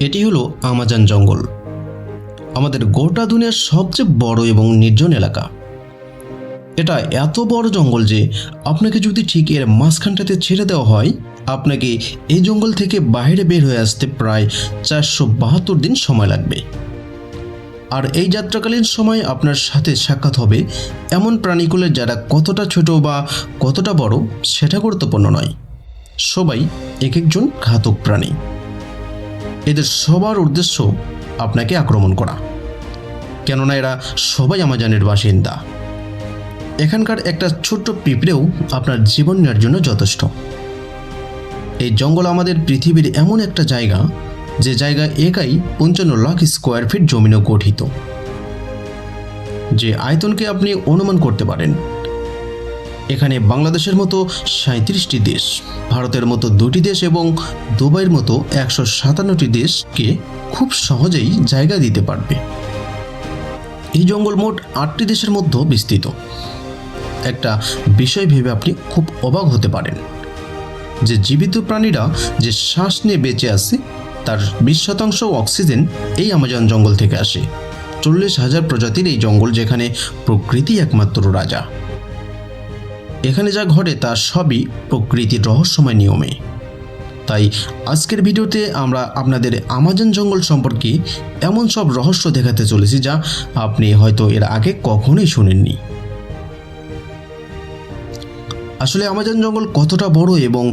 এটি হলো আমাজন জঙ্গল। আমাদের গোটা দুনিয়ার সবচেয়ে বড় এবং নির্জন এলাকা। এটা এত বড় জঙ্গল যে আপনাকে যদি ঠিক এর মাঝখানটাতে ছেড়ে দেওয়া হয়, আপনাকে এই জঙ্গল থেকে বাইরে বের হয়ে আসতে প্রায় চারশো বাহাত্তর দিন সময় লাগবে। আর এই যাত্রাকালীন সময় আপনার সাথে সাক্ষাৎ হবে এমন প্রাণীগুলোর যারা কতটা ছোট বা কতটা বড় সেটা গুরুত্বপূর্ণ নয়। সবাই এক একজন ঘাতক প্রাণী। এদের সবার উদ্দেশ্য আপনাকে আক্রমণ করা। কেননা এরা সবাই আমাজনের বাসিন্দা। এখানকার একটা ছোট্ট পিঁপড়েও আপনার জীবন নেওয়ার জন্য যথেষ্ট। এই জঙ্গল আমাদের পৃথিবীর এমন একটা জায়গা, যে জায়গা একাই পঞ্চান্ন লাখ স্কোয়ার ফিট জমিনে গঠিত। যে আয়তনকে আপনি অনুমান করতে পারেন এখানে বাংলাদেশের মতো সাঁত্রিশটি দেশ, ভারতের মতো দুটি দেশ এবং দুবাইয়ের মতো একশো সাতান্নটি দেশকে খুব সহজেই জায়গা দিতে পারবে। এই জঙ্গল মোট আটটি দেশের মধ্যে বিস্তৃত। একটা বিষয় ভেবে আপনি খুব অবাক হতে পারেন, যে জীবিত প্রাণীরা যে শ্বাস নিয়ে বেঁচে আছে, তার বিশ শতাংশ অক্সিজেন এই আমাজন জঙ্গল থেকে আসে। চল্লিশ হাজার প্রজাতির এই জঙ্গল যেখানে প্রকৃতি একমাত্র রাজা। এখানে যা ঘটে তা সবই প্রকৃতির রহস্যময় নিয়মে। তাই আজকের ভিডিওতে আমরা আপনাদের আমাজন জঙ্গল সম্পর্কে এমন সব রহস্য দেখাতে চলেছি যা আপনি হয়তো এর আগে কখনোই শুনেননি। আসলে আমাজন জঙ্গল কতটা বড় এবং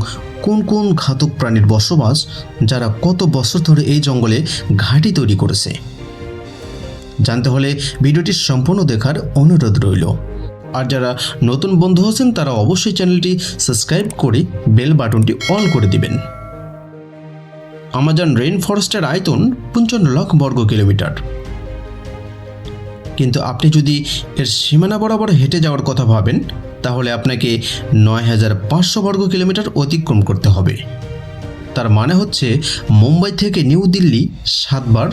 কোন কোন ঘাতক প্রাণীর বসবাস যারা কত বছর ধরে এই জঙ্গলে ঘাঁটি তৈরি করেছে? জানতে হলে ভিডিওটি সম্পূর্ণ দেখার অনুরোধ রইল। আর যারা নতুন বন্ধু আছেন, তারা অবশ্যই চ্যানেলটি সাবস্ক্রাইব করে বেল বাটনটি অন করে দিবেন। আমাজন রেইন ফরেস্টের আয়তন পঞ্চান্ন লাখ বর্গ কিলোমিটার। কিন্তু আপনি যদি এর সীমানা বরাবর হেঁটে যাওয়ার কথা ভাবেন, তাহলে আপনাকে নয় হাজার পাঁচশো বর্গ কিলোমিটার অতিক্রম করতে হবে। তার মানে হচ্ছে মুম্বাই থেকে নিউ দিল্লি সাতবার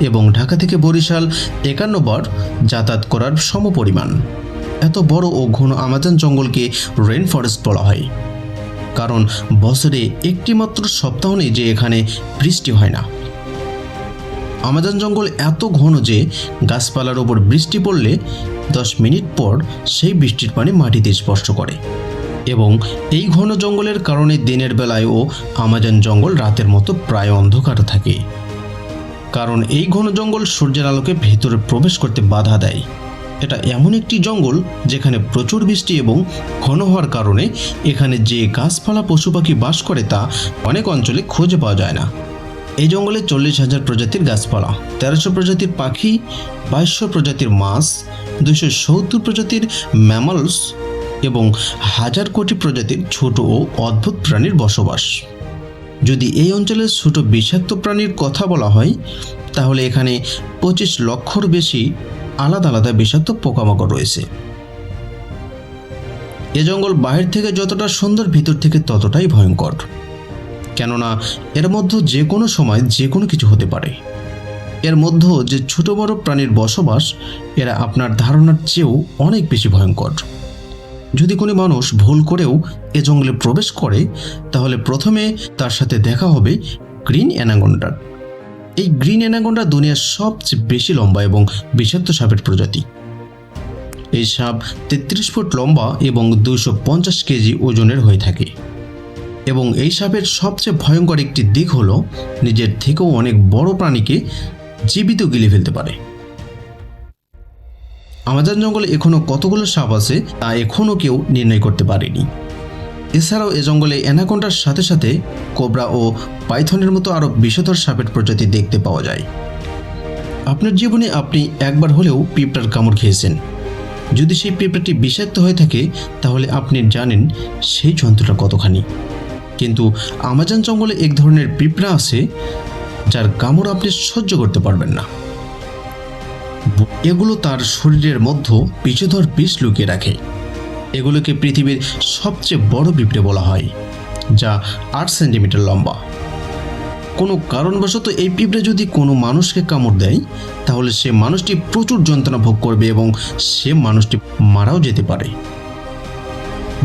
এবং ঢাকা থেকে বরিশাল একান্নবার যাতায়াত করার সমপরিমাণ। এত বড় ও ঘন আমাজন জঙ্গলকে রেন ফরেস্ট বলা হয়। কারণ বছরে একটি মাত্র সপ্তাহ নেই যে এখানে বৃষ্টি হয় না। আমাজন জঙ্গল এত ঘন যে গাছপালার ওপর বৃষ্টি পড়লে দশ মিনিট পর সেই বৃষ্টির পানি মাটিতে স্পর্শ করে এবং এই ঘন জঙ্গলের কারণে দিনের বেলায়ও আমাজন জঙ্গল রাতের মতো প্রায় অন্ধকার থাকে। কারণ এই ঘন জঙ্গল সূর্যের আলোকে ভেতরে প্রবেশ করতে বাধা দেয়। এটা এমন একটি জঙ্গল যেখানে প্রচুর বৃষ্টি এবং ঘন হওয়ার কারণে এখানে যে গাছপালা পশু পাখি বাস করে তা অনেক অঞ্চলে খুঁজে পাওয়া যায় না। এই জঙ্গলে চল্লিশ হাজার প্রজাতির গাছপালা, তেরোশো প্রজাতির পাখি, বাইশশো প্রজাতির মাছ দুশো সত্তর প্রজাতির ম্যামালস এবং হাজার কোটি প্রজাতির ছোট ও অদ্ভুত প্রাণীর বসবাস। যদি এই অঞ্চলের ছোট বিষাক্ত প্রাণীর কথা বলা হয়, তাহলে এখানে পঁচিশ লক্ষর বেশি আলাদা আলাদা বিষাক্ত পোকামাকড় রয়েছে। এ জঙ্গল বাহির থেকে যতটা সুন্দর, ভিতর থেকে ততটাই ভয়ঙ্কর। কেননা, এর মধ্যে যে কোনো সময় যে কোনো কিছু হতে পারে। এর মধ্যে যে ছোট বড় প্রাণীর বসবাস, এরা আপনার ধারণার চেয়েও অনেক বেশি ভয়ঙ্কর। যদি কোনো মানুষ ভুল করেও এ জঙ্গলে প্রবেশ করে, তাহলে প্রথমে তার সাথে দেখা হবে গ্রিন অ্যানাগন্ডার এই গ্রিন অ্যানাগন্ডা দুনিয়ার সবচেয়ে বেশি লম্বা এবং বিষাক্ত সাপের প্রজাতি। এই সাপ তেত্রিশ ফুট লম্বা এবং দুশো পঞ্চাশ কেজি ওজনের হয়ে থাকে। এবং এই সাপের সবচেয়ে ভয়ঙ্কর একটি দিক হলো, নিজের থেকেও অনেক বড় প্রাণীকে জীবিত গিলে ফেলতে পারে। আমাজন জঙ্গলে এখনও কতগুলো সাপ আছে তা এখনও কেউ নির্ণয় করতে পারেনি। এছাড়াও এ জঙ্গলে অ্যানাকোন্ডার সাথে সাথে কোবরা ও পাইথনের মতো আরও বিষধর সাপের প্রজাতি দেখতে পাওয়া যায়। আপনার জীবনে আপনি একবার হলেও পিঁপড়ার কামড় খেয়েছেন। যদি সেই পিঁপড়াটি বিষাক্ত হয়ে থাকে, তাহলে আপনি জানেন সেই যন্ত্রটা কতখানি। কিন্তু আমাজন জঙ্গলে এক ধরনের পিঁপড়া আছে, যার কামড় আপনি সহ্য করতে পারবেন না। এগুলো তার শরীরের মধ্যে বিষধর বিষ লুকিয়ে রাখে। এগুলোকে পৃথিবীর সবচেয়ে বড় পিঁপড়ে বলা হয়, যা আট সেন্টিমিটার লম্বা। কোনো কারণবশত এই পিঁপড়ে যদি কোনো মানুষকে কামড় দেয়, তাহলে সে মানুষটি প্রচুর যন্ত্রণা ভোগ করবে এবং সে মানুষটি মারাও যেতে পারে।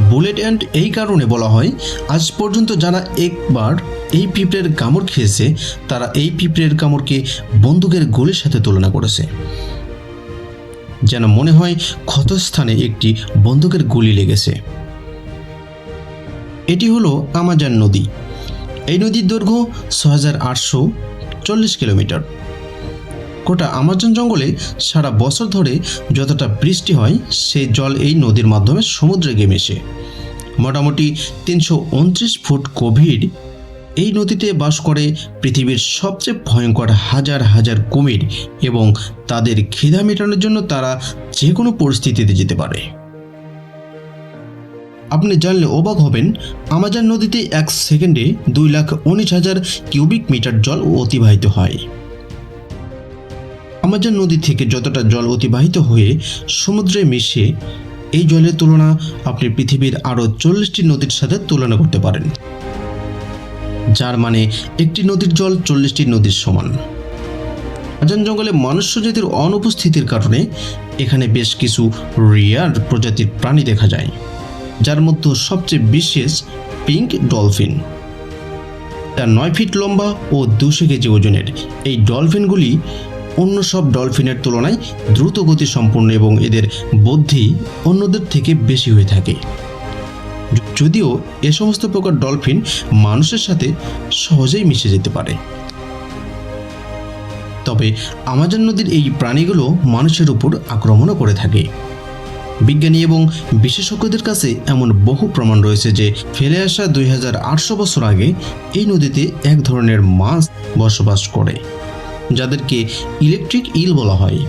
বুলেট অ্যান্ড এই কারণে বলা হয়, আজ পর্যন্ত যারা একবার এই পিঁপড়ের কামড় খেয়েছে, তারা এই পিঁপড়ের কামড়কে বন্দুকের গুলির সাথে তুলনা করেছে। যেন মনে হয় ক্ষতস্থানে একটি বন্দুকের গুলি লেগেছে। এটি হলো আমাজন নদী। এই নদীর দৈর্ঘ্য ছ হাজার আটশো চল্লিশ কিলোমিটার। গোটা আমাজন জঙ্গলে সারা বছর ধরে যতটা বৃষ্টি হয় সেই জল এই নদীর মাধ্যমে সমুদ্রে গিয়ে মেশে মোটামুটি তিনশো উনত্রিশ ফুট গভীর এই নদীতে বাস করে পৃথিবীর সবচেয়ে ভয়ঙ্কর হাজার হাজার কুমির এবং তাদের খিদা মেটানোর জন্য তারা যে কোনো পরিস্থিতিতে যেতে পারে। আপনি জানলে অবাক হবেন, আমাজন নদীতে এক সেকেন্ডে দুই লাখ উনিশ হাজার কিউবিক মিটার জল অতিবাহিত হয়। আমাজন নদী থেকে যতটা জল অতিবাহিত হয়ে সমুদ্রে মিশে, এই জলের তুলনা আপনি পৃথিবীর আরও চল্লিশটি নদীর সাথে তুলনা করতে পারেন। যার মানে একটি নদীর জল চল্লিশটি নদীর সমান। আজান জঙ্গলে মনুষ্য জাতির অনুপস্থিতির কারণে এখানে বেশ কিছু রিয়ার প্রজাতির প্রাণী দেখা যায়, যার মধ্যে সবচেয়ে বিশেষ পিঙ্ক ডলফিন। তার নয় ফিট লম্বা ও দুশো কেজি ওজনের এই ডলফিনগুলি অন্য সব ডলফিনের তুলনায় দ্রুত গতি সম্পন্ন এবং এদের বুদ্ধি অন্যদের থেকে বেশি হয়ে থাকে। যদিও এ সমস্ত প্রকার ডলফিন মানুষের সাথে সহজেই মিশে যেতে পারে। তবে আমাজন নদীর এই প্রাণীগুলো মানুষের উপর আক্রমণও করে থাকে। বিজ্ঞানী এবং বিশেষজ্ঞদের কাছে এমন বহু প্রমাণ রয়েছে যে ফেলে আসা দুই হাজার আটশো বছর আগে এই নদীতে এক ধরনের মাছ বসবাস করে, যাদেরকে ইলেকট্রিক ইল বলা হয়।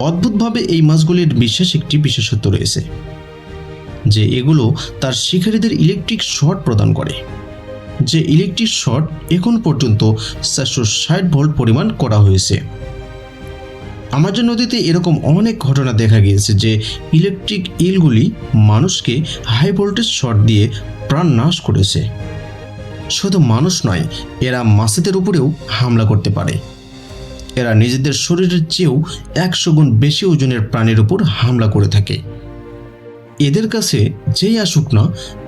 অদ্ভুতভাবে এই মাছগুলির বিশেষ একটি বিশেষত্ব রয়েছে। যে এগুলো তার শিকারীদের ইলেকট্রিক শট প্রদান করে। যে ইলেকট্রিক শট এখন পর্যন্ত চারশো ষাট ভোল্ট পরিমাণ করা হয়েছে। আমাজন নদীতে এরকম অনেক ঘটনা দেখা গিয়েছে যে ইলেকট্রিক ইলগুলি মানুষকে হাই ভোল্টেজ শট দিয়ে প্রাণ নাশ করেছে। শুধু মানুষ নয়, এরা মাছেদের উপরেও হামলা করতে পারে। এরা নিজেদের শরীরের চেয়েও একশো গুণ বেশি ওজনের প্রাণীর উপর হামলা করে থাকে। এদের কাছে যেই আসুক না,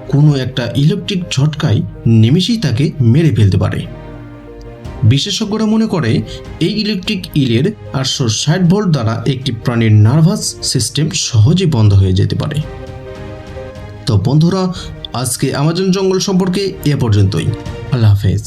কোনো একটা ইলেকট্রিক ঝটকায় নিমেষেই তাকে মেরে ফেলতে পারে। বিশেষজ্ঞরা মনে করে, এই ইলেকট্রিক ইলের আটশো ষাট ভোল্ট দ্বারা একটি প্রাণীর নার্ভাস সিস্টেম সহজে বন্ধ হয়ে যেতে পারে। তো বন্ধুরা, আজকে আমাজন জঙ্গল সম্পর্কে এ পর্যন্তই। আল্লাহ হাফেজ।